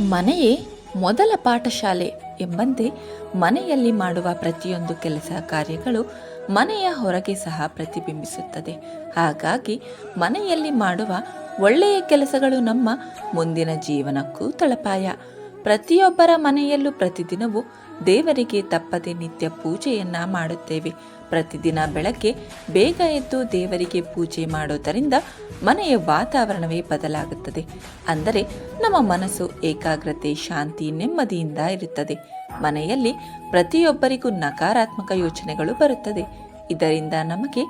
ಮನೆಯೇ ಮೊದಲ ಪಾಠಶಾಲೆ ಎಂಬಂತೆ ಮನೆಯಲ್ಲಿ ಮಾಡುವ ಪ್ರತಿಯೊಂದು ಕೆಲಸ ಕಾರ್ಯಗಳು ಮನೆಯ ಹೊರಗೆ ಸಹ ಪ್ರತಿಬಿಂಬಿಸುತ್ತದೆ. ಹಾಗಾಗಿ ಮನೆಯಲ್ಲಿ ಮಾಡುವ ಒಳ್ಳೆಯ ಕೆಲಸಗಳು ನಮ್ಮ ಮುಂದಿನ ಜೀವನಕ್ಕೂ ತಳಪಾಯ. ಪ್ರತಿಯೊಬ್ಬರ ಮನೆಯಲ್ಲೂ ಪ್ರತಿದಿನವೂ ದೇವರಿಗೆ ತಪ್ಪದೆ ನಿತ್ಯ ಪೂಜೆಯನ್ನ ಮಾಡುತ್ತೇವೆ. ಪ್ರತಿದಿನ ಬೆಳಗ್ಗೆ ಬೇಗ ಎದ್ದು ದೇವರಿಗೆ ಪೂಜೆ ಮಾಡೋದರಿಂದ ಮನೆಯ ವಾತಾವರಣವೇ ಬದಲಾಗುತ್ತದೆ. ಅಂದರೆ ನಮ್ಮ ಮನಸ್ಸು ಏಕಾಗ್ರತೆ, ಶಾಂತಿ, ನೆಮ್ಮದಿಯಿಂದ ಇರುತ್ತದೆ. ಮನೆಯಲ್ಲಿ ಪ್ರತಿಯೊಬ್ಬರಿಗೂ ನಕಾರಾತ್ಮಕ ಯೋಚನೆಗಳು ಬರುತ್ತದೆ. ಇದರಿಂದ ನಮಗೆ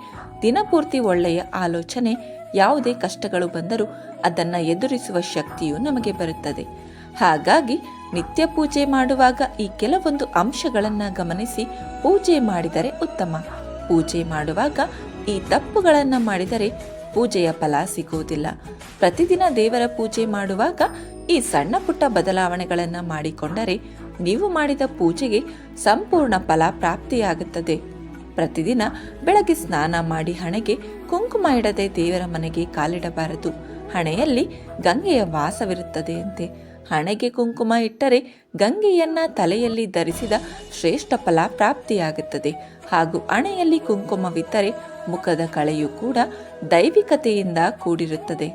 ದಿನಪೂರ್ತಿ ಒಳ್ಳೆಯ ಆಲೋಚನೆ, ಯಾವುದೇ ಕಷ್ಟಗಳು ಬಂದರೂ ಅದನ್ನು ಎದುರಿಸುವ ಶಕ್ತಿಯು ನಮಗೆ ಬರುತ್ತದೆ. ಹಾಗಾಗಿ ನಿತ್ಯ ಪೂಜೆ ಮಾಡುವಾಗ ಈ ಕೆಲವೊಂದು ಅಂಶಗಳನ್ನು ಗಮನಿಸಿ ಪೂಜೆ ಮಾಡಿದರೆ ಉತ್ತಮ. ಪೂಜೆ ಮಾಡುವಾಗ ಈ ತಪ್ಪುಗಳನ್ನು ಮಾಡಿದರೆ ಪೂಜೆಯ ಫಲ ಸಿಗುವುದಿಲ್ಲ. ಪ್ರತಿದಿನ ದೇವರ ಪೂಜೆ ಮಾಡುವಾಗ ಈ ಸಣ್ಣ ಪುಟ್ಟ ಬದಲಾವಣೆಗಳನ್ನು ಮಾಡಿಕೊಂಡರೆ ನೀವು ಮಾಡಿದ ಪೂಜೆಗೆ ಸಂಪೂರ್ಣ ಫಲ ಪ್ರಾಪ್ತಿಯಾಗುತ್ತದೆ. ಪ್ರತಿದಿನ ಬೆಳಗ್ಗೆ ಸ್ನಾನ ಮಾಡಿ ಹಣೆಗೆ ಕುಂಕುಮ ಇಡದೆ ದೇವರ ಮನೆಗೆ ಕಾಲಿಡಬಾರದು. ಹಣೆಯಲ್ಲಿ ಗಂಗೆಯ ವಾಸವಿರುತ್ತದೆ ಅಂತೆ. ಹಣೆಗೆ ಕುಂಕುಮ ಇಟ್ಟರೆ ಗಂಗೆಯನ್ನ ತಲೆಯಲ್ಲಿ ಧರಿಸಿದ ಶ್ರೇಷ್ಠ ಫಲ ಪ್ರಾಪ್ತಿಯಾಗುತ್ತದೆ. ಹಾಗೂ ಹಣೆಯಲ್ಲಿ ಕುಂಕುಮವಿದ್ದರೆ ಮುಖದ ಕಳೆಯು ಕೂಡ ದೈವಿಕತೆಯಿಂದ ಕೂಡಿರುತ್ತದೆ.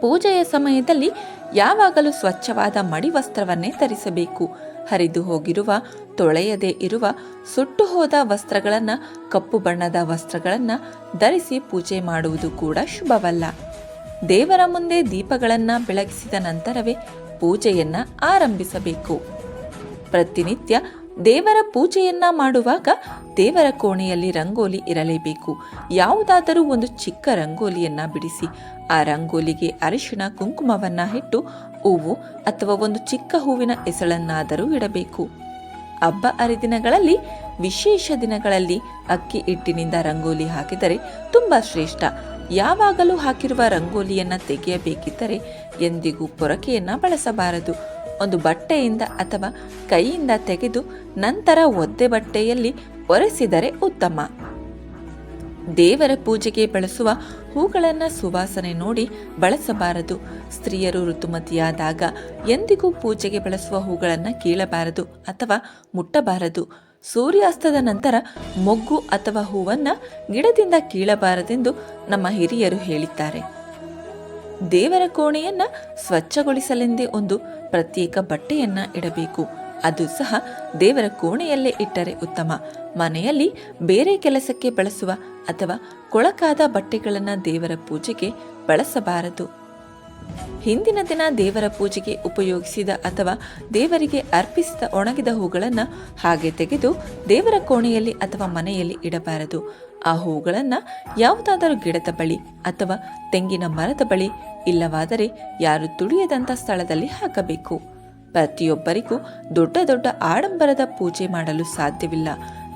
ಪೂಜೆಯ ಸಮಯದಲ್ಲಿ ಯಾವಾಗಲೂ ಸ್ವಚ್ಛವಾದ ಮಡಿ ವಸ್ತ್ರವನ್ನೇ ಧರಿಸಬೇಕು. ಹರಿದು ಹೋಗಿರುವ, ತೊಳೆಯದೇ ಇರುವ, ಸುಟ್ಟು ಹೋದ ವಸ್ತ್ರಗಳನ್ನು, ಕಪ್ಪು ಬಣ್ಣದ ವಸ್ತ್ರಗಳನ್ನು ಧರಿಸಿ ಪೂಜೆ ಮಾಡುವುದು ಕೂಡ ಶುಭವಲ್ಲ. ದೇವರ ಮುಂದೆ ದೀಪಗಳನ್ನು ಬೆಳಗಿಸಿದ ನಂತರವೇ ಪೂಜೆಯನ್ನ ಆರಂಭಿಸಬೇಕು. ಪ್ರತಿನಿತ್ಯ ದೇವರ ಪೂಜೆಯನ್ನ ಮಾಡುವಾಗ ದೇವರ ಕೋಣೆಯಲ್ಲಿ ರಂಗೋಲಿ ಇರಲೇಬೇಕು. ಯಾವುದಾದರೂ ಒಂದು ಚಿಕ್ಕ ರಂಗೋಲಿಯನ್ನ ಬಿಡಿಸಿ, ಆ ರಂಗೋಲಿಗೆ ಅರಿಶಿಣ ಕುಂಕುಮವನ್ನ ಇಟ್ಟು ಹೂವು ಅಥವಾ ಒಂದು ಚಿಕ್ಕ ಹೂವಿನ ಹೆಸಳನ್ನಾದರೂ ಇಡಬೇಕು. ಹಬ್ಬ ಹರಿದಿನಗಳಲ್ಲಿ, ವಿಶೇಷ ದಿನಗಳಲ್ಲಿ ಅಕ್ಕಿ ಹಿಟ್ಟಿನಿಂದ ರಂಗೋಲಿ ಹಾಕಿದರೆ ತುಂಬಾ ಶ್ರೇಷ್ಠ. ಯಾವಾಗಲೂ ಹಾಕಿರುವ ರಂಗೋಲಿಯನ್ನು ತೆಗೆಯಬೇಕಿದ್ದರೆ ಎಂದಿಗೂ ಪೊರಕೆಯನ್ನು ಬಳಸಬಾರದು. ಒಂದು ಬಟ್ಟೆಯಿಂದ ಅಥವಾ ಕೈಯಿಂದ ತೆಗೆದು ನಂತರ ಒದ್ದೆ ಬಟ್ಟೆಯಲ್ಲಿ ಒರೆಸಿದರೆ ಉತ್ತಮ. ದೇವರ ಪೂಜೆಗೆ ಬಳಸುವ ಹೂಗಳನ್ನು ಸುವಾಸನೆ ನೋಡಿ ಬಳಸಬಾರದು. ಸ್ತ್ರೀಯರು ಋತುಮತಿಯಾದಾಗ ಎಂದಿಗೂ ಪೂಜೆಗೆ ಬಳಸುವ ಹೂಗಳನ್ನು ಕೀಳಬಾರದು ಅಥವಾ ಮುಟ್ಟಬಾರದು. ಸೂರ್ಯಾಸ್ತದ ನಂತರ ಮೊಗ್ಗು ಅಥವಾ ಹೂವನ್ನು ಗಿಡದಿಂದ ಕೀಳಬಾರದೆಂದು ನಮ್ಮ ಹಿರಿಯರು ಹೇಳಿದ್ದಾರೆ. ದೇವರ ಕೋಣೆಯನ್ನ ಸ್ವಚ್ಛಗೊಳಿಸಲೆಂದೇ ಒಂದು ಪ್ರತ್ಯೇಕ ಬಟ್ಟೆಯನ್ನ ಇಡಬೇಕು. ಅದು ಸಹ ದೇವರ ಕೋಣೆಯಲ್ಲೇ ಇಟ್ಟರೆ ಉತ್ತಮ. ಮನೆಯಲ್ಲಿ ಬೇರೆ ಕೆಲಸಕ್ಕೆ ಬಳಸುವ ಅಥವಾ ಕೊಳಕಾದ ಬಟ್ಟೆಗಳನ್ನು ದೇವರ ಪೂಜೆಗೆ ಬಳಸಬಾರದು. ಹಿಂದಿನ ದಿನ ದೇವರ ಪೂಜೆಗೆ ಉಪಯೋಗಿಸಿದ ಅಥವಾ ದೇವರಿಗೆ ಅರ್ಪಿಸಿದ ಒಣಗಿದ ಹೂಗಳನ್ನು ಹಾಗೆ ತೆಗೆದು ದೇವರ ಕೋಣೆಯಲ್ಲಿ ಅಥವಾ ಮನೆಯಲ್ಲಿ ಇಡಬಾರದು. ಆ ಹೂಗಳನ್ನು ಯಾವುದಾದರೂ ಗಿಡದ ಬಳಿ ಅಥವಾ ತೆಂಗಿನ ಮರದ ಬಳಿ ಇಲ್ಲವಾದರೆ ಯಾರು ತುಳಿಯದಂಥ ಸ್ಥಳದಲ್ಲಿ ಹಾಕಬೇಕು. ಪ್ರತಿಯೊಬ್ಬರಿಗೂ ದೊಡ್ಡ ದೊಡ್ಡ ಆಡಂಬರದ ಪೂಜೆ ಮಾಡಲು ಸಾಧ್ಯವಿಲ್ಲ.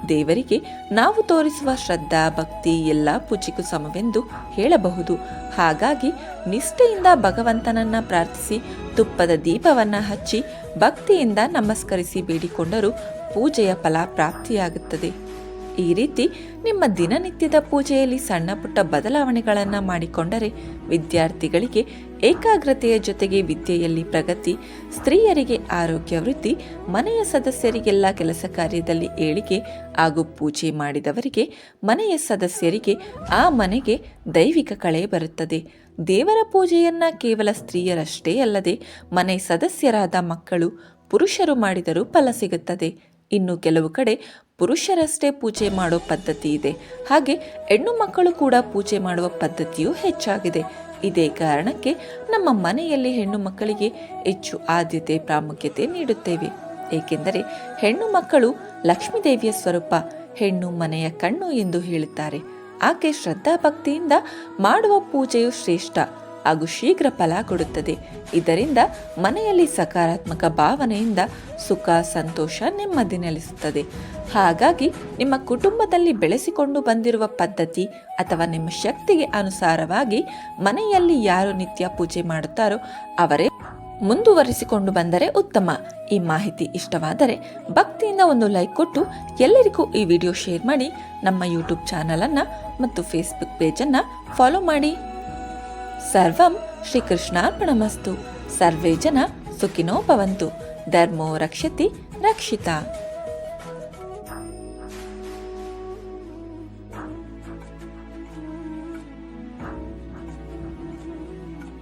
ದೇವರಿಗೆ ನಾವು ತೋರಿಸುವ ಶ್ರದ್ಧಾ, ಭಕ್ತಿ ಎಲ್ಲ ಪೂಜೆಗೂ ಸಮವೆಂದು ಹೇಳಬಹುದು. ಹಾಗಾಗಿ ನಿಷ್ಠೆಯಿಂದ ಭಗವಂತನನ್ನ ಪ್ರಾರ್ಥಿಸಿ, ತುಪ್ಪದ ದೀಪವನ್ನ ಹಚ್ಚಿ, ಭಕ್ತಿಯಿಂದ ನಮಸ್ಕರಿಸಿ ಬೇಡಿಕೊಂಡರೂ ಪೂಜೆಯ ಫಲ ಪ್ರಾಪ್ತಿಯಾಗುತ್ತದೆ. ಈ ರೀತಿ ನಿಮ್ಮ ದಿನನಿತ್ಯದ ಪೂಜೆಯಲ್ಲಿ ಸಣ್ಣ ಪುಟ್ಟ ಬದಲಾವಣೆಗಳನ್ನು ಮಾಡಿಕೊಂಡರೆ ವಿದ್ಯಾರ್ಥಿಗಳಿಗೆ ಏಕಾಗ್ರತೆಯ ಜೊತೆಗೆ ವಿದ್ಯೆಯಲ್ಲಿ ಪ್ರಗತಿ, ಸ್ತ್ರೀಯರಿಗೆ ಆರೋಗ್ಯ ವೃದ್ಧಿ, ಮನೆಯ ಸದಸ್ಯರಿಗೆಲ್ಲ ಕೆಲಸ ಕಾರ್ಯದಲ್ಲಿ ಏಳಿಗೆ ಹಾಗೂ ಪೂಜೆ ಮಾಡಿದವರಿಗೆ, ಮನೆಯ ಸದಸ್ಯರಿಗೆ ಆ ಮನೆಗೆ ದೈವಿಕ ಕಳೆ ಬರುತ್ತದೆ. ದೇವರ ಪೂಜೆಯನ್ನ ಕೇವಲ ಸ್ತ್ರೀಯರಷ್ಟೇ ಅಲ್ಲದೆ ಮನೆ ಸದಸ್ಯರಾದ ಮಕ್ಕಳು, ಪುರುಷರು ಮಾಡಿದರೂ ಫಲ ಸಿಗುತ್ತದೆ. ಇನ್ನು ಕೆಲವು ಕಡೆ ಪುರುಷರಷ್ಟೇ ಪೂಜೆ ಮಾಡೋ ಪದ್ಧತಿ ಇದೆ. ಹಾಗೆ ಹೆಣ್ಣು ಮಕ್ಕಳು ಕೂಡ ಪೂಜೆ ಮಾಡುವ ಪದ್ಧತಿಯೂ ಹೆಚ್ಚಾಗಿದೆ. ಇದೇ ಕಾರಣಕ್ಕೆ ನಮ್ಮ ಮನೆಯಲ್ಲಿ ಹೆಣ್ಣು ಮಕ್ಕಳಿಗೆ ಹೆಚ್ಚು ಆದ್ಯತೆ ಪ್ರಾಮುಖ್ಯತೆ ನೀಡುತ್ತೇವೆ. ಏಕೆಂದರೆ ಹೆಣ್ಣು ಮಕ್ಕಳು ಲಕ್ಷ್ಮೀದೇವಿಯ ಸ್ವರೂಪ, ಹೆಣ್ಣು ಮನೆಯ ಕಣ್ಣು ಎಂದು ಹೇಳುತ್ತಾರೆ. ಆಕೆ ಶ್ರದ್ಧಾ ಭಕ್ತಿಯಿಂದ ಮಾಡುವ ಪೂಜೆಯು ಶ್ರೇಷ್ಠ. ಹಾಗೂ ಶೀಘ್ರ ಫಲ ಕೊಡುತ್ತದೆ. ಇದರಿಂದ ಮನೆಯಲ್ಲಿ ಸಕಾರಾತ್ಮಕ ಭಾವನೆಯಿಂದ ಸುಖ, ಸಂತೋಷ ನೆಮ್ಮದಿ ನೆಲೆಸುತ್ತದೆ. ಹಾಗಾಗಿ ನಿಮ್ಮ ಕುಟುಂಬದಲ್ಲಿ ಬೆಳೆಸಿಕೊಂಡು ಬಂದಿರುವ ಪದ್ಧತಿ ಅಥವಾ ನಿಮ್ಮ ಶಕ್ತಿಗೆ ಅನುಸಾರವಾಗಿ ಮನೆಯಲ್ಲಿ ಯಾರು ನಿತ್ಯ ಪೂಜೆ ಮಾಡುತ್ತಾರೋ ಅವರೇ ಮುಂದುವರಿಸಿಕೊಂಡು ಬಂದರೆ ಉತ್ತಮ. ಈ ಮಾಹಿತಿ ಇಷ್ಟವಾದರೆ ಭಕ್ತಿಯಿಂದ ಒಂದು ಲೈಕ್ ಕೊಟ್ಟು ಎಲ್ಲರಿಗೂ ಈ ವಿಡಿಯೋ ಶೇರ್ ಮಾಡಿ ನಮ್ಮ ಯೂಟ್ಯೂಬ್ ಚಾನಲನ್ನು ಮತ್ತು ಫೇಸ್ಬುಕ್ ಪೇಜನ್ನು ಫಾಲೋ ಮಾಡಿ. సర్వం శ్రీకృష్ణార్పణమస్తు. సర్వే జన సుఖినో భవంతు. ధర్మో రక్షతి రక్షిత.